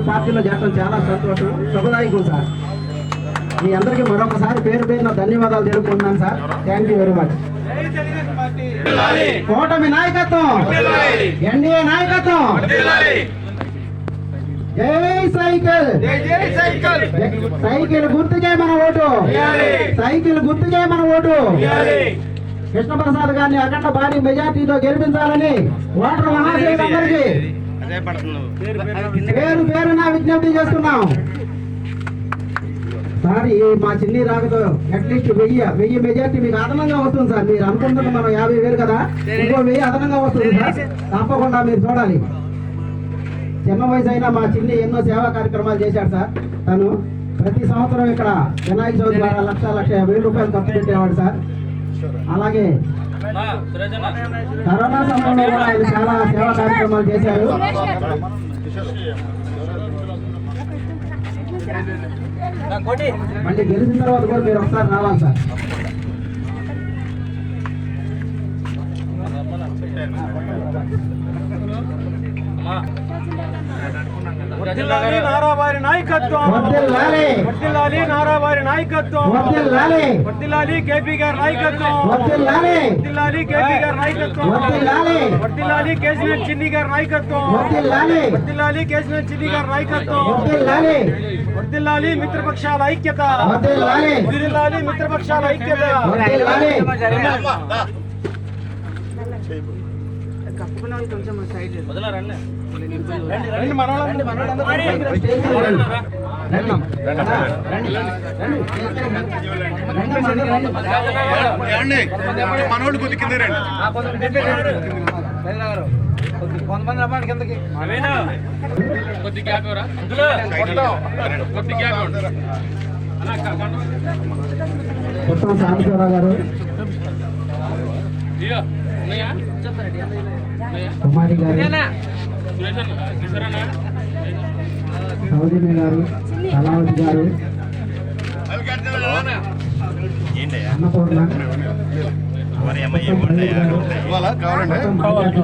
పార్టీలో చేరడం చాలా సంతోషం. శుభదాయకం సార్. మీ అందరికీ మరొకసారి పేరు పేరున ధన్యవాదాలు తెలుపుకుంటున్నాను sir. Thank you very much కూటమి నాయకత్వం. ఎన్డీఏ నాయకత్వం. జై సైకిల్. సైకిల్ గుర్తుకే మన ఓటు. సైకిల్ గుర్తుకే మన ఓటు. కృష్ణప్రసాద్ గారిని అఖండ భారీ మెజార్టీతో గెలిపించాలని ఓటర్ మహాశయులందరికీ పేరు పేరున విజ్ఞప్తి చేస్తున్నాం. సార్ ఈ మా చిన్ని రాకతో అట్లీస్ట్ వెయ్యి వెయ్యి మెజార్టీ మీకు అదనంగా వస్తుంది సార్. మీరు అనుకుంటున్న మనం యాభై వేలు కదా ఇంకో వెయ్యి అదనంగా వస్తుంది సార్. తప్పకుండా మీరు చూడాలి. చిన్న వయసు అయినా మా చిన్ని ఎన్నో సేవా కార్యక్రమాలు చేశాడు సార్. తను ప్రతి సంవత్సరం ఇక్కడ వినాయక చవితి ద్వారా లక్ష లక్ష యాభై వేలు రూపాయలు ఖర్చు పెట్టేవాడు సార్. అలాగే కరోనా సమయంలో కూడా ఆయన చాలా సేవా కార్యక్రమాలు చేశారు. మళ్ళీ గెలిచిన తర్వాత కూడా మీరు ఒకసారి రావాలి సార్. వర్ధిల్లాలి నారావారి నాయకత్వం వర్ధిల్లాలి వర్ధిల్లాలి నారావారి నాయకత్వం వర్ధిల్లాలి వర్ధిల్లాలి కేపీ గారి నాయకత్వం వర్ధిల్లాలి వర్ధిల్లాలి కేపీ గారి నాయకత్వం వర్ధిల్లాలి వర్ధిల్లాలి కేసీఆర్ చిన్ని గారి నాయకత్వం వర్ధిల్లాలి వర్ధిల్లాలి కేసీఆర్ చిన్ని గారి నాయకత్వం వర్ధిల్లాలి వర్ధిల్లాలి మిత్రపక్షాల ఐక్యత వర్ధిల్లాలి వర్ధిల్లాలి మిత్రపక్షాల ఐక్యత వర్ధిల్లాలి మనోళ్ళు కొద్ది కింద రండి. కొంతమంది రమ్మండి కిందకి. మొత్తం సాంబశివరావు గారు. కుమారి గారు సౌజన్య గారు కళావతి గారు అన్నపూర్ణ కావాలండి